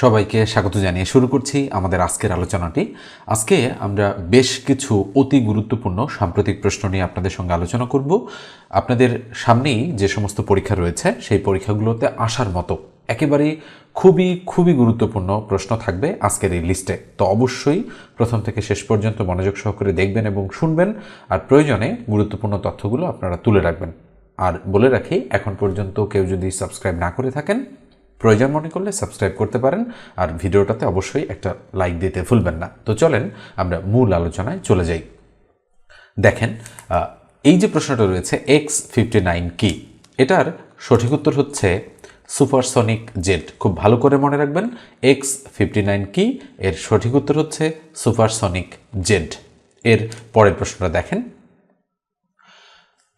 সবাইকে স্বাগত জানিয়ে শুরু করছি আমাদের আজকের আলোচনাটি। আজকে আমরা বেশ কিছু অতি গুরুত্বপূর্ণ সাম্প্রতিক প্রশ্ন নিয়ে আপনাদের সঙ্গে আলোচনা করব। আপনাদের সামনেই যে সমস্ত পরীক্ষা রয়েছে, সেই পরীক্ষাগুলোতে আসার মতো একেবারেই খুবই খুবই গুরুত্বপূর্ণ প্রশ্ন থাকবে আজকের এই লিস্টে। তো অবশ্যই প্রথম থেকে শেষ পর্যন্ত মনোযোগ সহকারে দেখবেন এবং শুনবেন, আর প্রয়োজনে গুরুত্বপূর্ণ তথ্যগুলো আপনারা তুলে রাখবেন। আর বলে রাখি, এখন পর্যন্ত কেউ যদি সাবস্ক্রাইব না করে থাকেন প্রয়োজন মনে করলে সাবস্ক্রাইব করতে পারেন আর ভিডিওটাতে অবশ্যই একটা লাইক দিতে ভুলবেন না। তো চলেন আমরা মূল আলোচনায় চলে যাই। দেখেন এই যে প্রশ্নটা রয়েছে এক্স ফিফটি নাইন কি? এটার সঠিক উত্তর হচ্ছে সুপারসনিক জেট খুব ভালো করে মনে রাখবেন এক্স ফিফটি নাইন কি? এর সঠিক উত্তর হচ্ছে সুপারসনিক জেড এর পরের প্রশ্নটা দেখেন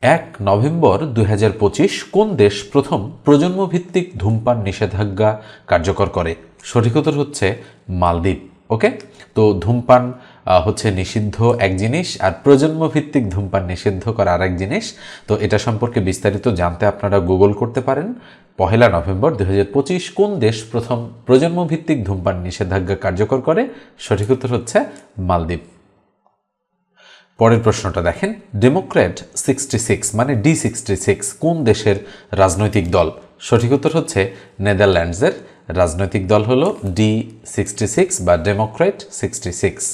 এক নভেম্বর দু হাজার পঁচিশ কোন দেশ প্রথম প্রজন্মভিত্তিক ধূমপান নিষেধাজ্ঞা কার্যকর করে? সঠিক উত্তর হচ্ছে মালদ্বীপ, ওকে? তো ধূমপান হচ্ছে নিষিদ্ধ এক জিনিস আর প্রজন্মভিত্তিক ধূমপান নিষিদ্ধ করা আর এক জিনিস। তো এটা সম্পর্কে বিস্তারিত জানতে আপনারা গুগল করতে পারেন। পহেলা নভেম্বর দু হাজার পঁচিশ কোন দেশ প্রথম প্রজন্মভিত্তিক ধূমপান নিষেধাজ্ঞা কার্যকর করে? সঠিক উত্তর হচ্ছে মালদ্বীপ। পরের প্রশ্নটা দেখেন, ডেমোক্র্যাট সিক্সটি সিক্স মানে ডি সিক্সটি সিক্স কোন দেশের রাজনৈতিক দল? সঠিক উত্তর হচ্ছে নেদারল্যান্ডসের। রাজনৈতিক দল হল ডি সিক্সটি সিক্স বা ডেমোক্র্যাট সিক্সটি সিক্স।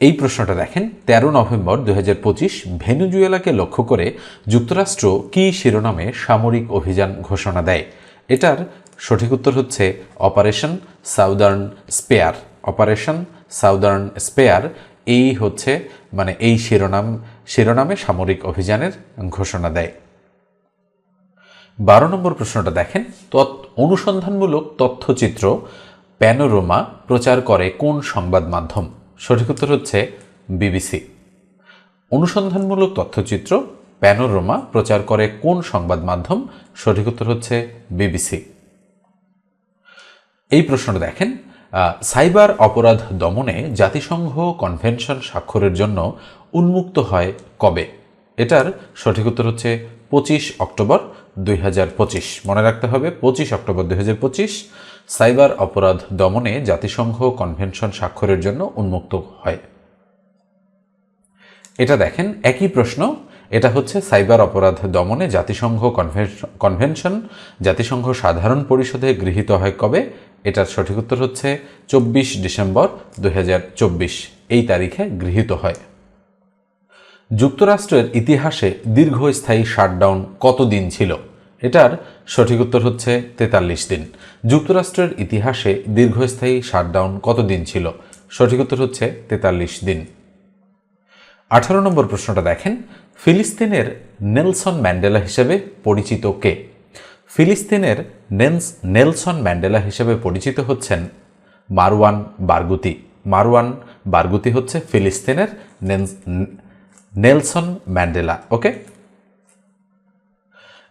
এই প্রশ্নটা দেখেন, তেরো নভেম্বর দু হাজার পঁচিশ ভেনুজুয়েলাকে লক্ষ্য করে যুক্তরাষ্ট্র কি শিরোনামে সামরিক অভিযান ঘোষণা দেয়? এটার সঠিক উত্তর হচ্ছে operation southern spear. Operation southern spear এই হচ্ছে মানে এই শিরোনাম, শিরোনামে সামরিক অভিযানের ঘোষণা দেয়। বারো নম্বর প্রশ্নটা দেখেন অনুসন্ধানমূলক তথ্যচিত্র প্যানোরোমা প্রচার করে কোন সংবাদ মাধ্যম? সঠিক উত্তর হচ্ছে বিবিসি। অনুসন্ধানমূলক তথ্যচিত্র প্যানোরোমা প্রচার করে কোন সংবাদ মাধ্যম? সঠিক উত্তর হচ্ছে বিবিসি। এই প্রশ্নটা দেখেন সাইবার অপরাধ দমনে জাতিসংঘ কনভেনশন স্বাক্ষরের জন্য উন্মুক্ত হয় কবে? এটার সঠিক উত্তর হচ্ছে পঁচিশ অক্টোবর দুই হাজার পঁচিশ। মনে রাখতে হবে, পঁচিশ অক্টোবর দুই হাজার পঁচিশ সাইবার অপরাধ দমনে জাতিসংঘ কনভেনশন স্বাক্ষরের জন্য উন্মুক্ত হয়। এটা দেখেন, একই প্রশ্ন, এটা হচ্ছে সাইবার অপরাধ দমনে জাতিসংঘ কনভেনশন- কনভেনশন জাতিসংঘ সাধারণ পরিষদে গৃহীত হয় কবে? এটার সঠিক উত্তর হচ্ছে চব্বিশ ডিসেম্বর দু হাজার চব্বিশ। এই তারিখে গৃহীত হয়। যুক্তরাষ্ট্রের ইতিহাসে দীর্ঘস্থায়ী শাটডাউন কতদিন ছিল? এটার সঠিক উত্তর হচ্ছে তেতাল্লিশ দিন। যুক্তরাষ্ট্রের ইতিহাসে দীর্ঘস্থায়ী শাটডাউন কতদিন ছিল? সঠিক উত্তর হচ্ছে তেতাল্লিশ দিন। আঠারো নম্বর প্রশ্নটা দেখেন। ফিলিস্তিনের নেলসন ম্যান্ডেলা হিসেবে পরিচিত কে? ফিলিস্তিনের নেলস নেলসন ম্যান্ডেলা হিসেবে পরিচিত হচ্ছেন মারওয়ান বারগুতি। মারওয়ান বারগুতি হচ্ছে ফিলিস্তিনের নেলস- নেলসন ম্যান্ডেলা, ওকে?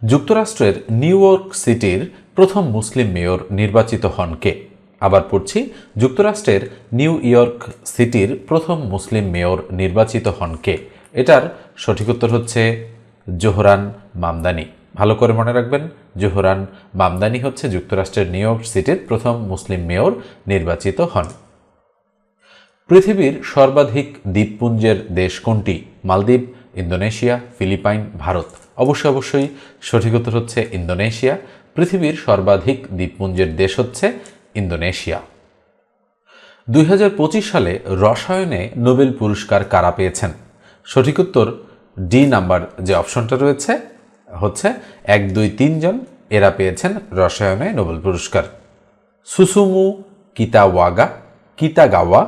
যুক্তরাষ্ট্রের নিউ ইয়র্ক সিটির প্রথম মুসলিম মেয়র নির্বাচিত হন কে? আবার পড়ছি, যুক্তরাষ্ট্রের নিউ ইয়র্ক সিটির প্রথম মুসলিম মেয়র নির্বাচিত হন কে? এটার সঠিক উত্তর হচ্ছে জোহরান মামদানি। ভালো করে মনে রাখবেন, জোহরান মামদানি হচ্ছে যুক্তরাষ্ট্রের নিউ ইয়র্ক সিটির প্রথম মুসলিম মেয়র নির্বাচিত হন। পৃথিবীর সর্বাধিক দ্বীপপুঞ্জের দেশ কোনটি? Maldives, Indonesia, Philippines, Bharat. অবশ্যই অবশ্যই সঠিক উত্তর হচ্ছে ইন্দোনেশিয়া। পৃথিবীর সর্বাধিক দ্বীপপুঞ্জের দেশ হচ্ছে ইন্দোনেশিয়া। দুই হাজার পঁচিশ সালে রসায়নে নোবেল পুরস্কার কারা পেয়েছেন? সঠিক উত্তর ডি নাম্বার যে অপশনটা রয়েছে হচ্ছে এক, দুই তিনজন এরা পেয়েছেন রসায়নে নোবেল পুরস্কার। সুসুমু, কিতাওয়াগা, কিতাগাওয়া,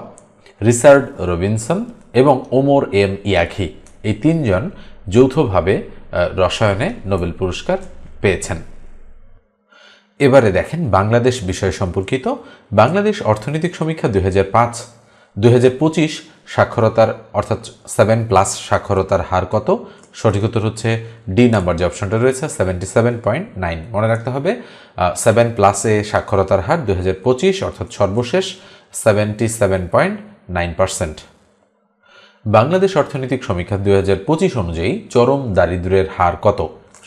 রিচার্ড রবিনসন এবং ওমর এম ইয়াখি এই তিনজন যৌথভাবে রসায়নে নোবেল পুরস্কার পেয়েছেন। এবারে দেখেন বাংলাদেশ বিষয় সম্পর্কিত। বাংলাদেশ অর্থনৈতিক সমীক্ষা দুই হাজার পাঁচ সাক্ষরতার, অর্থাৎ সেভেন প্লাস সাক্ষরতার হার কত? সঠিক উত্তর হচ্ছে ডি নাম্বার যে অপশনটা রয়েছে সেভেন্টি সেভেন পয়েন্ট নাইন মনে রাখতে হবে সেভেন প্লাসে সাক্ষরতার হার দুই হাজার পঁচিশ, অর্থাৎ সর্বশেষ seventy seven point nine percent Bangladesh অর্থনৈতিক সমীক্ষা দুই হাজার পঁচিশ অনুযায়ী চরম দারিদ্র্যের হার কত?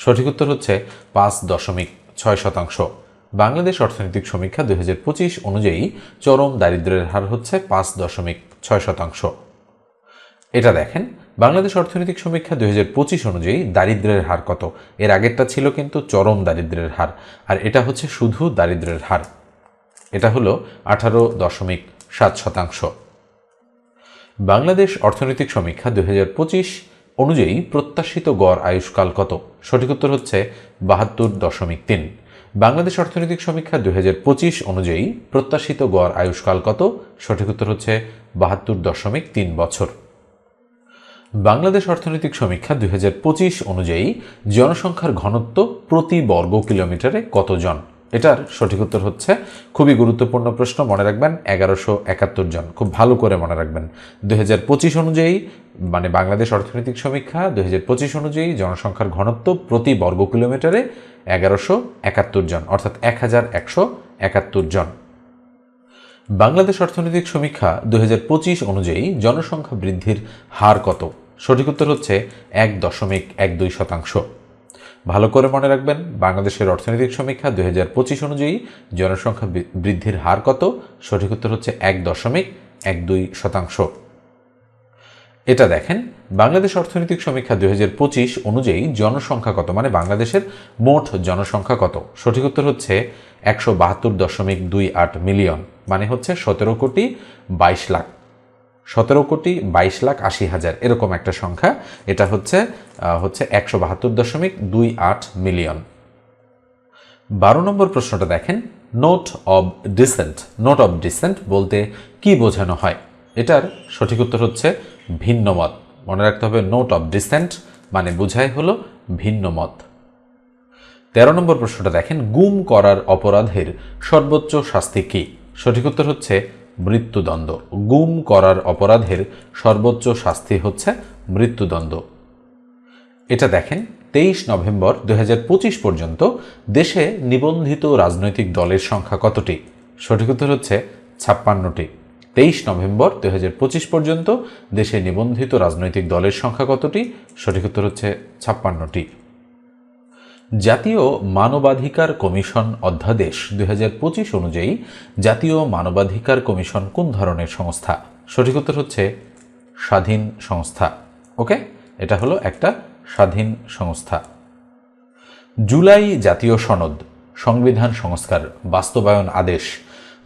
সঠিক উত্তর হচ্ছে পাঁচ দশমিক ছয় শতাংশ। বাংলাদেশ অর্থনৈতিক সমীক্ষা দুই হাজার পঁচিশ অনুযায়ী চরম দারিদ্র্যের হার হচ্ছে পাঁচ দশমিক ছয় শতাংশ। এটা দেখেন, বাংলাদেশ অর্থনৈতিক সমীক্ষা দুই হাজার পঁচিশ অনুযায়ী দারিদ্র্যের হার কত? এর আগেরটা ছিল কিন্তু চরম দারিদ্র্যের হার, আর এটা হচ্ছে শুধু দারিদ্র্যের হার। এটা হলো আঠারো দশমিক সাত শতাংশ। বাংলাদেশ অর্থনৈতিক সমীক্ষা দুই হাজার পঁচিশ অনুযায়ী প্রত্যাশিত গড় আয়ুষ্কাল কত? সঠিক উত্তর হচ্ছে বাহাত্তর দশমিক তিন। বাংলাদেশ অর্থনৈতিক সমীক্ষা দুই হাজার পঁচিশ অনুযায়ী প্রত্যাশিত গড় আয়ুষ্কাল কত? সঠিক উত্তর হচ্ছে বাহাত্তর দশমিক তিন বছর। বাংলাদেশ অর্থনৈতিক সমীক্ষা দুই হাজার পঁচিশ অনুযায়ী জনসংখ্যার ঘনত্ব প্রতি বর্গ কিলোমিটারে কতজন? এটার সঠিক উত্তর হচ্ছে খুবই গুরুত্বপূর্ণ প্রশ্ন। মনে রাখবেন, এগারোশো একাত্তর জন। খুব ভালো করে মনে রাখবেন। দুই হাজার পঁচিশ অনুযায়ী মানে বাংলাদেশ অর্থনৈতিক সমীক্ষা দু হাজার পঁচিশ অনুযায়ী জনসংখ্যার ঘনত্ব প্রতি বর্গ কিলোমিটারে এগারোশো একাত্তর জন, অর্থাৎ এক হাজার একশো একাত্তর জন। বাংলাদেশ অর্থনৈতিক সমীক্ষা দু হাজার পঁচিশ অনুযায়ী জনসংখ্যা বৃদ্ধির হার কত? সঠিক উত্তর হচ্ছে এক দশমিক এক দুই শতাংশ। ভালো করে মনে রাখবেন, বাংলাদেশের অর্থনৈতিক সমীক্ষা দুই পঁচিশ অনুযায়ী জনসংখ্যা বৃদ্ধির হার কত? সঠিক উত্তর হচ্ছে এক দশমিক এক দুই শতাংশ। এটা দেখেন, বাংলাদেশ অর্থনৈতিক সমীক্ষা দুই হাজার পঁচিশ অনুযায়ী জনসংখ্যা কত? মানে বাংলাদেশের মোট জনসংখ্যা কত? সঠিক উত্তর হচ্ছে একশো বাহাত্তর দশমিক দুই আট মিলিয়ন মানে হচ্ছে সতেরো কোটি বাইশ লাখ। সতেরো কোটি বাইশ লাখ আশি হাজার, এরকম একটা সংখ্যা। এটা হচ্ছে হচ্ছে একশো বাহাত্তর দশমিক দুই আট মিলিয়ন। বারো নম্বর প্রশ্নটা দেখেন note of dissent note of dissent বলতে কি বোঝানো হয়? এটার সঠিক উত্তর হচ্ছে ভিন্ন মত মনে রাখতে হবে নোট অব ডিসেন্ট মানে বোঝায় হলো ভিন্ন মত তেরো নম্বর প্রশ্নটা দেখেন, গুম করার অপরাধের সর্বোচ্চ শাস্তি কী? সঠিক উত্তর হচ্ছে মৃত্যুদণ্ড। গুম করার অপরাধের সর্বোচ্চ শাস্তি হচ্ছে মৃত্যুদণ্ড। এটা দেখেন, তেইশ নভেম্বর দু হাজার পঁচিশ পর্যন্ত দেশে নিবন্ধিত রাজনৈতিক দলের সংখ্যা কতটি? সঠিক উত্তর হচ্ছে ছাপ্পান্নটি। তেইশ নভেম্বর দুই হাজার পঁচিশ পর্যন্ত দেশে নিবন্ধিত রাজনৈতিক দলের সংখ্যা কতটি? সঠিক উত্তর হচ্ছে ছাপ্পান্নটি। জাতীয় মানবাধিকার কমিশন অধ্যাদেশ দুই হাজার পঁচিশ অনুযায়ী জাতীয় মানবাধিকার কমিশন কোন ধরনের সংস্থা? সঠিক উত্তর হচ্ছে স্বাধীন সংস্থা। ওকে? এটা হলো একটা স্বাধীন সংস্থা। জুলাই জাতীয় সনদ, সংবিধান সংস্কার, বাস্তবায়ন আদেশ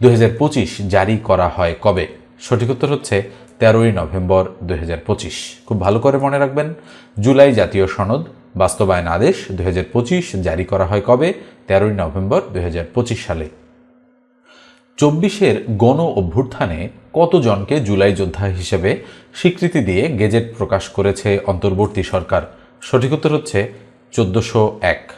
দু হাজার পঁচিশ জারি করা হয় কবে? সঠিক উত্তর হচ্ছে তেরোই নভেম্বর দুই হাজার পঁচিশ। খুব ভালো করে মনে রাখবেন, জুলাই জাতীয় সনদ বাস্তবায়ন আদেশ দু হাজার পঁচিশ জারি করা হয় কবে? তেরোই নভেম্বর দু হাজার পঁচিশ সালে। চব্বিশের গণ অভ্যুত্থানে কতজনকে জুলাই যোদ্ধা হিসেবে স্বীকৃতি দিয়ে গেজেট প্রকাশ করেছে অন্তর্বর্তী সরকার? সঠিক উত্তর হচ্ছে চোদ্দশো এক।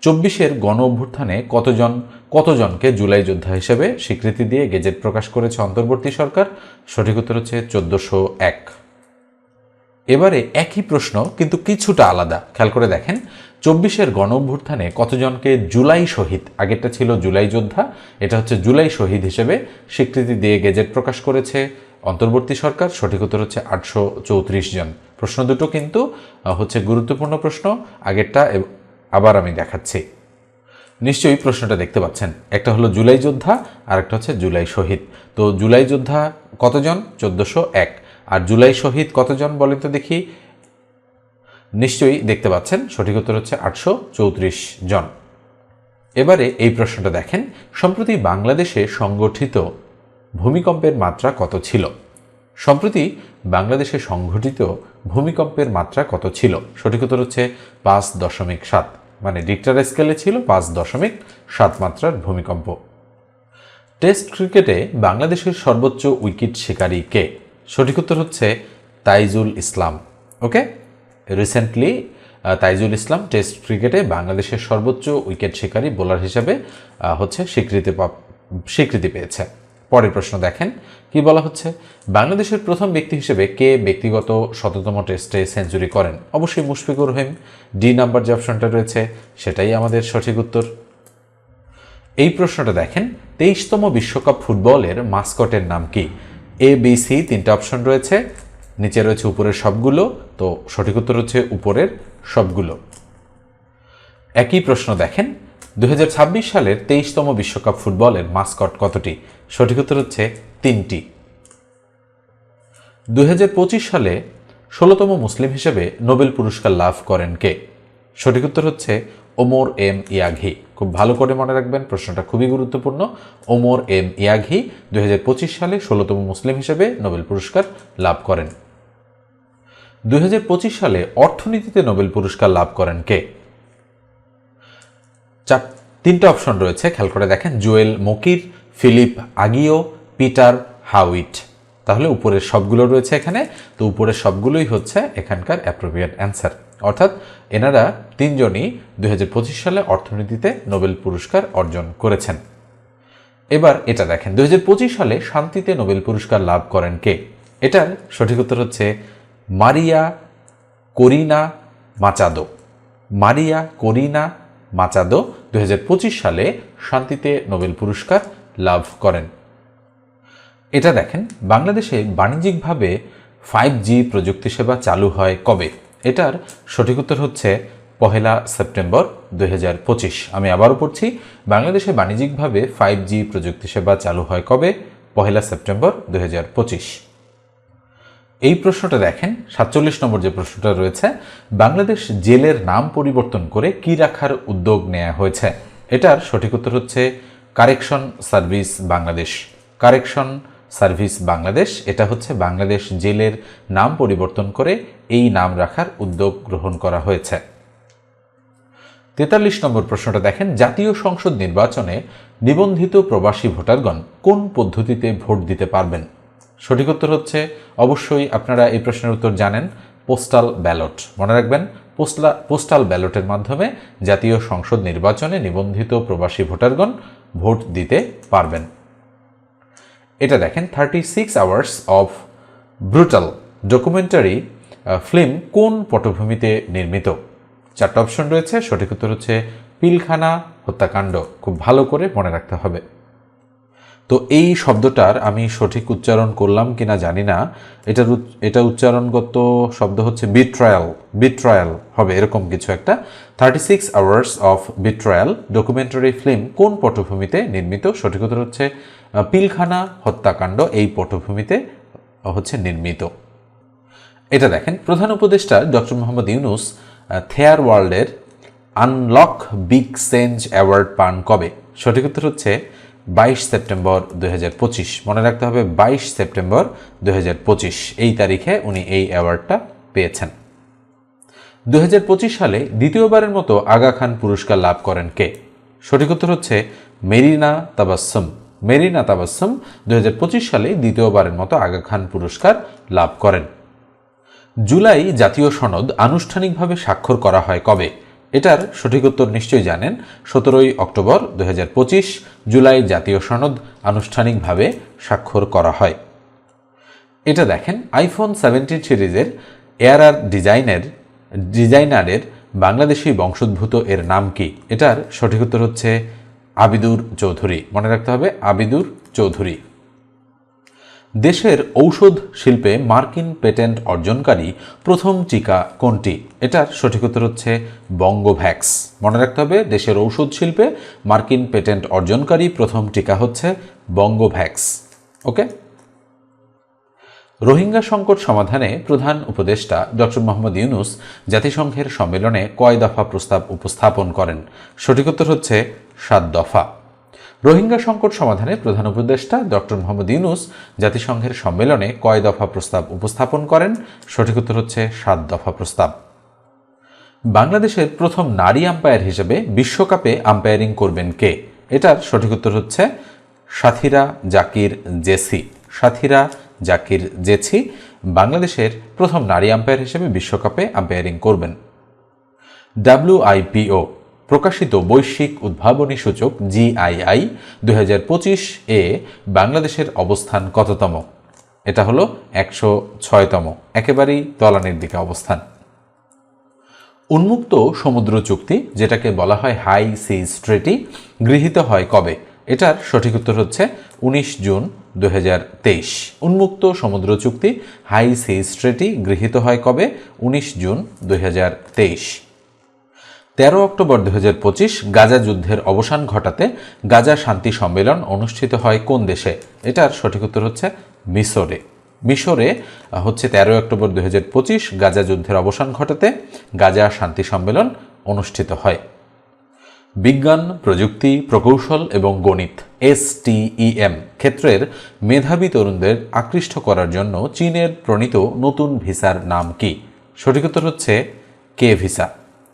চব্বিশের গণ অভ্যুত্থানে কতজন, কতজনকে জুলাই যোদ্ধা হিসেবে স্বীকৃতি দিয়ে গেজেট প্রকাশ করেছে অন্তর্বর্তী সরকার? সঠিক উত্তর হচ্ছে চোদ্দশো এক। এবারে একই প্রশ্ন, কিন্তু কিছুটা আলাদা। খেয়াল করে দেখেন, চব্বিশের গণ অভ্যুত্থানে কতজনকে জুলাই শহীদ, আগেরটা ছিল জুলাই যোদ্ধা, এটা হচ্ছে জুলাই শহীদ হিসেবে স্বীকৃতি দিয়ে গেজেট প্রকাশ করেছে অন্তর্বর্তী সরকার, সঠিক উত্তর হচ্ছে আটশো চৌত্রিশ জন। প্রশ্ন দুটো কিন্তু হচ্ছে গুরুত্বপূর্ণ প্রশ্ন, আগেরটা আবার আমি দেখাচ্ছি। নিশ্চয়ই প্রশ্নটা দেখতে পাচ্ছেন, একটা হলো জুলাই যোদ্ধা আর একটা হচ্ছে জুলাই শহীদ। তো জুলাই যোদ্ধা কতজন? চোদ্দোশো এক। আর জুলাই শহীদ কতজন বলেন তো দেখি? নিশ্চয়ই দেখতে পাচ্ছেন, সঠিক উত্তর হচ্ছে আটশো চৌত্রিশ জন। এবারে এই প্রশ্নটা দেখেন, সম্প্রতি বাংলাদেশে সংগঠিত ভূমিকম্পের মাত্রা কত ছিল? সম্প্রতি বাংলাদেশে সংঘটিত ভূমিকম্পের মাত্রা কত ছিল? সঠিক উত্তর হচ্ছে পাঁচ দশমিক সাত মানে ডিক্টার স্কেলে ছিল পাঁচ দশমিক সাত মাত্রার ভূমিকম্প। টেস্ট ক্রিকেটে বাংলাদেশের সর্বোচ্চ উইকেট শিকারী কে? সঠিক উত্তর হচ্ছে Taijul Islam, okay? Recently Taijul Islam test ক্রিকেটে বাংলাদেশের সর্বোচ্চ উইকেট শিকারী বোলার হিসেবে হচ্ছে স্বীকৃতি স্বীকৃতি পেয়েছে। পরের প্রশ্ন দেখেন, কি বলা হচ্ছে? বাংলাদেশের প্রথম ব্যক্তি হিসেবে কে ব্যক্তিগত শততম টেস্টে সেঞ্চুরি করেন? অবশ্যই মুশফিকুর রহিম ডি নাম্বার যে অপশনটা রয়েছে, সেটাই আমাদের সঠিক উত্তর। এই প্রশ্নটা দেখেন, তেইশতম বিশ্বকাপ ফুটবলের মাস্কটের নাম কি? এ বি সি তিনটা অপশন রয়েছে। নিচে রয়েছে উপরের সবগুলো, তো সঠিক উত্তর হচ্ছে উপরের সবগুলো। একই প্রশ্ন দেখেন, দুই হাজার ছাব্বিশ সালের তেইশতম বিশ্বকাপ ফুটবলের মাস্কট কতটি? সঠিক উত্তর হচ্ছে তিনটি। দুই হাজার পঁচিশ সালে ষোলোতম মুসলিম হিসেবে নোবেল পুরস্কার লাভ করেন কে? সঠিক উত্তর হচ্ছে ওমর এম ইয়াঘি। খুব ভালো করে মনে রাখবেন, প্রশ্নটা খুবই গুরুত্বপূর্ণ। ওমর এম ইয়াঘি দুই হাজার পঁচিশ সালে ষোলোতম মুসলিম হিসেবে নোবেল পুরস্কার লাভ করেন। দু হাজার পঁচিশ সালে অর্থনীতিতে নোবেল পুরস্কার লাভ করেন কে? চার, তিনটা অপশন রয়েছে, খেয়াল করে দেখেন। Joel Mokyr, Philippe Aghion, Peter Howitt. তাহলে উপরের সবগুলো রয়েছে এখানে, তো উপরের সবগুলোই হচ্ছে এখানকার অ্যাপ্রোপ্রিয়েট অ্যান্সার অর্থাৎ এনারা তিনজনই দু হাজার পঁচিশ সালে অর্থনীতিতে নোবেল পুরস্কার অর্জন করেছেন। এবার এটা দেখেন দু হাজার পঁচিশ সালে শান্তিতে নোবেল পুরস্কার লাভ করেন কে? এটার সঠিক উত্তর হচ্ছে মারিয়া করিনা মাচাদো। মারিয়া করিনা মাচাদো দু হাজার পঁচিশ সালে শান্তিতে নোবেল পুরস্কার লাভ করেন। এটা দেখেন, বাংলাদেশে বাণিজ্যিকভাবে ফাইভ জি প্রযুক্তি সেবা চালু হয় কবে? এটার সঠিক উত্তর হচ্ছে পহেলা সেপ্টেম্বর দুই হাজার পঁচিশ। আমি আবারও পড়ছি, বাংলাদেশে বাণিজ্যিকভাবে ফাইভ জি প্রযুক্তি সেবা চালু হয় কবে? পহেলা সেপ্টেম্বর দুই হাজার পঁচিশ। এই প্রশ্নটা দেখেন, সাতচল্লিশ নম্বর যে প্রশ্নটা রয়েছে, বাংলাদেশ জেলের নাম পরিবর্তন করে কি রাখার উদ্যোগ নেওয়া হয়েছে? এটার সঠিক উত্তর হচ্ছে correction service Bangladesh. Correction service Bangladesh. এটা হচ্ছে বাংলাদেশ জেলের নাম পরিবর্তন করে এই নাম রাখার উদ্যোগ গ্রহণ করা হয়েছে। তেতাল্লিশ নম্বর প্রশ্নটা দেখেন, জাতীয় সংসদ নির্বাচনে নিবন্ধিত প্রবাসী ভোটারগণ কোন পদ্ধতিতে ভোট দিতে পারবেন? সঠিক উত্তর হচ্ছে, অবশ্যই আপনারা এই প্রশ্নের উত্তর জানেন, পোস্টাল ব্যালট। মনে রাখবেন, পোস্টলা, পোস্টাল ব্যালটের মাধ্যমে জাতীয় সংসদ নির্বাচনে নিবন্ধিত প্রবাসী ভোটারগণ ভোট দিতে পারবেন। এটা দেখেন thirty six hours of brutal documentary film কোন পটভূমিতে নির্মিত? চারটা অপশন রয়েছে, সঠিক উত্তর হচ্ছে পিলখানা হত্যাকাণ্ড। খুব ভালো করে মনে রাখতে হবে। তো এই শব্দটার আমি সঠিক উচ্চারণ করলাম কিনা জানি না। এটার এটা উচ্চারণগত শব্দ হচ্ছে বিট্রায়াল বিট্রায়াল হবে এরকম কিছু একটা। Thirty six hours of betrayal documentary film কোন পটভূমিতে নির্মিত? সঠিক উত্তর হচ্ছে পিলখানা হত্যাকাণ্ড এই পটভূমিতে হচ্ছে নির্মিত। এটা দেখেন, প্রধান উপদেষ্টা ডক্টর মোহাম্মদ ইউনুস থেয়ার ওয়ার্ল্ডের আনলক বিগ সেঞ্জ অ্যাওয়ার্ড পান কবে? সঠিক উত্তর হচ্ছে বাইশ সেপ্টেম্বর দুই হাজার পঁচিশ। মনে রাখতে হবে, বাইশ সেপ্টেম্বর দু হাজার পঁচিশ, এই তারিখে উনি এই অ্যাওয়ার্ডটা পেয়েছেন। দুই হাজার পঁচিশ সালে দ্বিতীয়বারের মতো আগা খান পুরস্কার লাভ করেন কে? সঠিক উত্তর হচ্ছে মেরিনা তাবাসম মেরিনা তাবাসম দু সালে দ্বিতীয়বারের মতো আগা খান পুরস্কার লাভ করেন। জুলাই জাতীয় সনদ আনুষ্ঠানিকভাবে স্বাক্ষর করা হয় কবে? এটার সঠিক উত্তর নিশ্চয়ই জানেন। সতেরোই অক্টোবর দু হাজার পঁচিশ জুলাই জাতীয় সনদ আনুষ্ঠানিকভাবে স্বাক্ষর করা হয়। এটা দেখেন, আইফোন সেভেন্টিন সিরিজের এয়ারআর ডিজাইনের, ডিজাইনারের বাংলাদেশি বংশোদ্ভূত এর নাম কি? এটার সঠিক উত্তর হচ্ছে আবিদুর চৌধুরী। মনে রাখতে হবে, আবিদুর চৌধুরী। দেশের ঔষধ শিল্পে মার্কিন পেটেন্ট অর্জনকারী প্রথম টিকা কোনটি? এটার সঠিক উত্তর হচ্ছে বঙ্গভ্যাক্স। মনে রাখতে হবে, দেশের ঔষধ শিল্পে মার্কিন পেটেন্ট অর্জনকারী প্রথম টিকা হচ্ছে বঙ্গভ্যাক্স। ওকে? রোহিঙ্গা সংকট সমাধানে প্রধান উপদেষ্টা ডক্টর মোহাম্মদ ইউনুস জাতিসংঘের সম্মেলনে কয় দফা প্রস্তাব উপস্থাপন করেন। সঠিক উত্তর হচ্ছে সাত দফা। রোহিঙ্গা সংকট সমাধানে প্রধান উপদেষ্টা ডক্টর মোহাম্মদ ইউনুস জাতিসংঘের সম্মেলনে কয় দফা প্রস্তাব উপস্থাপন করেন। সঠিক উত্তর হচ্ছে সাত দফা প্রস্তাব। বাংলাদেশের প্রথম নারী আম্পায়ার হিসেবে বিশ্বকাপে আম্পায়ারিং করবেন কে? এটার সঠিক উত্তর হচ্ছে সাথীরা জাকির জেসি। সাথীরা জাকির জেছি বাংলাদেশের প্রথম নারী আম্পায়ার হিসেবে বিশ্বকাপে আম্পায়ারিং করবেন। ডাব্লিউআইপিও প্রকাশিত বৈশ্বিক উদ্ভাবনী সূচক জিআইআই দু হাজার পঁচিশ এ বাংলাদেশের অবস্থান কততম? এটা হলো একশো ছয়তম। একেবারেই তলানির দিকে অবস্থান। উন্মুক্ত সমুদ্র চুক্তি, যেটাকে বলা হয় হাই সি স্ট্রেটি, গৃহীত হয় কবে? এটার সঠিক উত্তর হচ্ছে উনিশ জুন দু হাজার তেইশ। উন্মুক্ত সমুদ্র চুক্তি হাই সি স্ট্রেটি গৃহীত হয় কবে? উনিশ জুন দু তেরো অক্টোবর দু হাজার পঁচিশ, গাজা যুদ্ধের অবসান ঘটাতে গাজা শান্তি সম্মেলন অনুষ্ঠিত হয় কোন দেশে? এটার সঠিক উত্তর হচ্ছে মিশরে। মিশরে হচ্ছে তেরো অক্টোবর দু হাজার পঁচিশ, গাজা যুদ্ধের অবসান ঘটাতে গাজা শান্তি সম্মেলন অনুষ্ঠিত হয়। বিজ্ঞান, প্রযুক্তি, প্রকৌশল এবং গণিত এসটিইএম ক্ষেত্রের মেধাবী তরুণদের আকৃষ্ট করার জন্য চীনের প্রণীত নতুন ভিসার নাম কি? সঠিক উত্তর হচ্ছে কে ভিসা।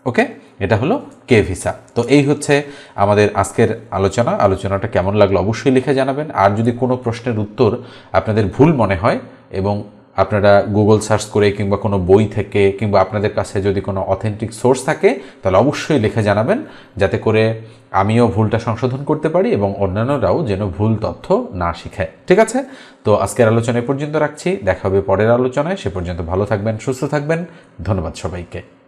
ওকে? এটা হলো কে ভিসা। তো এই হচ্ছে আমাদের আজকের আলোচনা। আলোচনাটা কেমন লাগল অবশ্যই লিখে জানাবেন। আর যদি কোনো প্রশ্নের উত্তর আপনাদের ভুল মনে হয় এবং আপনারা গুগল সার্চ করে কিংবা কোনো বই থেকে কিংবা আপনাদের কাছে যদি কোনো অথেন্টিক সোর্স থাকে, তাহলে অবশ্যই লিখে জানাবেন, যাতে করে আমিও ভুলটা সংশোধন করতে পারি এবং অন্যান্যরাও যেন ভুল তথ্য না শিখে। ঠিক আছে? তো আজকের আলোচনা পর্যন্ত রাখছি। দেখা হবে পরের আলোচনায়। সে পর্যন্ত ভালো থাকবেন, সুস্থ থাকবেন। ধন্যবাদ সবাইকে।